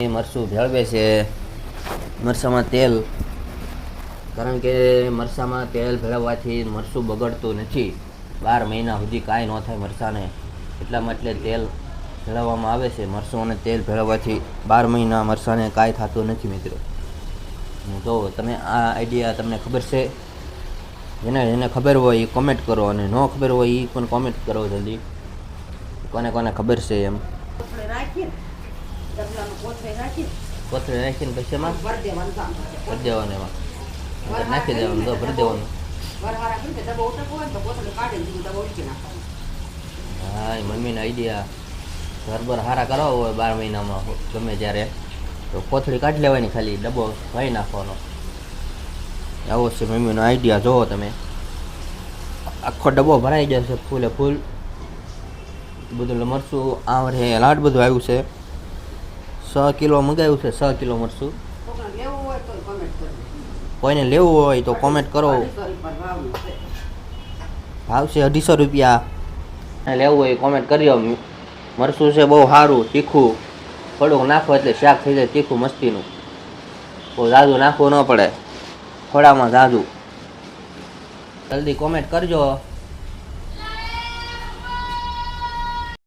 એ મરચું ભેળવે છે. મરસામાં તેલ, કારણ કે મરસામાં તેલ ભેળવવાથી મરસું બગડતું નથી. બાર મહિના સુધી કાંઈ ન થાય મરસાને એટલા માટે તેલ ભેળવવામાં આવે છે. મરસું અને તેલ ભેળવવાથી બાર મહિના મરસાને કાંઈ થતું નથી મિત્રો. તો તમે આ આઈડિયા તમને ખબર છે? જેને જેને ખબર હોય એ કોમેન્ટ કરો અને ન ખબર હોય એ પણ કોમેન્ટ કરો જલ્દી. કોને કોને ખબર છે એમ. ડબલામાં કોથળે નાખીને પછી એમાં ભરી દેવાનું એમાં. નાખી દેવાનું તો ભરી દેવાનું. હા એ મમ્મીના આઈડિયા ઘરબર હારા કરવા હોય બાર મહિનામાં ગમે ત્યારે. તો કોથળી કાઢી લેવાની ખાલી ડબ્બો ભાઈ નાખવાનો. આવો છે મમ્મીનો આઈડિયા જોવો તમે. આખો ડબ્બો ભરાઈ જશે ફૂલે ફૂલ. બધું મરચું આવરે લાડ બધું આવ્યું છે. સ કિલો મંગાવ્યું છે સ કિલો મરચું. કોઈને લેવું હોય તો કોમેન્ટ કરો. છે. ભાવ છે અઢીસો રૂપિયા. લેવું હોય કોમેન્ટ કરજો મરચું છે બહુ સારું, તીખું. થોડુંક નાખો એટલે શાક થઈ જાય, તીખું મસ્તીનું. બહુ ઝાઝું નાખવું ન પડે. ખોડામાં ઝાઝું જલ્દી કોમેન્ટ કરજો.